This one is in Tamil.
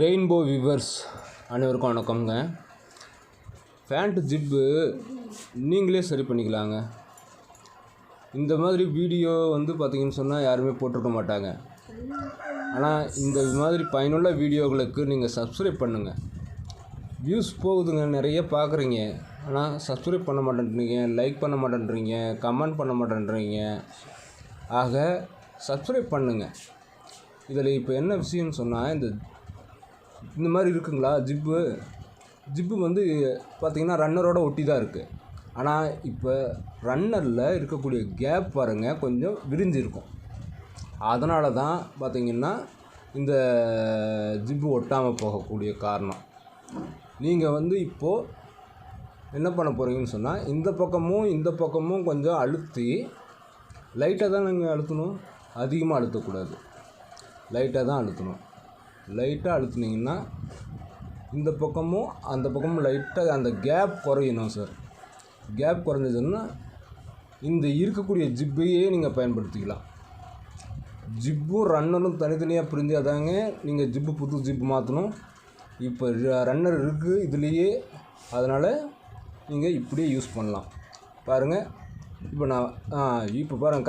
ரெயின்போ விவர்ஸ் அனைவருக்கும் வணக்கம்ங்க. பேண்ட் ஜிப்பு நீங்களே சரி பண்ணிக்கலாங்க. இந்த மாதிரி வீடியோ வந்து பார்த்தீங்கன்னு சொன்னால் யாருமே போட்டிருக்க மாட்டாங்க. ஆனால் இந்த மாதிரி பயனுள்ள வீடியோகளுக்கு நீங்கள் சப்ஸ்கிரைப் பண்ணுங்கள் வியூஸ் போகுதுங்க நிறைய பார்க்குறீங்க ஆனால் சப்ஸ்கிரைப் பண்ண மாட்டேன்றீங்க லைக் பண்ண மாட்டேன்றீங்க கமெண்ட் பண்ண மாட்டேன்றீங்க. ஆக சப்ஸ்கிரைப் பண்ணுங்கள் இதில் இப்போ என்ன விஷயம்னு சொன்னால் இந்த இந்த மாதிரி இருக்குங்களா? ஜிப்பு? ஜிப்பு வந்து பார்த்திங்கன்னா ரன்னரோட ஒட்டி தான் இருக்குது ஆனால் இப்போ ரன்னரில் இருக்கக்கூடிய கேப் பாருங்கள் கொஞ்சம் விரிஞ்சிருக்கும் அதனால தான் பார்த்திங்கன்னா இந்த ஜிப்பு ஒட்டாமல் போகக்கூடிய காரணம். நீங்கள் வந்து இப்போது என்ன பண்ண போகிறீங்கன்னு சொன்னால் இந்த பக்கமும் இந்த பக்கமும் கொஞ்சம் அழுத்தி லைட்டாக தான் நீங்கள் அழுத்தணும்? அதிகமாக அழுத்தக்கூடாது. லைட்டாக தான் அழுத்தணும். லைட்டாக அழுத்துனீங்கன்னா இந்த பக்கமும் அந்த பக்கமும் லைட்டாக அந்த கேப் குறையணும் சார் கேப் குறைஞ்சதுன்னா இந்த இருக்கக்கூடிய ஜிப்பையே நீங்கள் பயன்படுத்திக்கலாம். ஜிப்பும் ரன்னரும் தனித்தனியாக பிரிஞ்சாதாங்க நீங்கள் ஜிப்பு புது ஜிப்பு மாற்றணும் இப்போ ரன்னர் இருக்குது இதுலேயே அதனால் நீங்கள் இப்படியே யூஸ் பண்ணலாம். பாருங்கள் இப்போ நான் இப்போ பாருங்கள்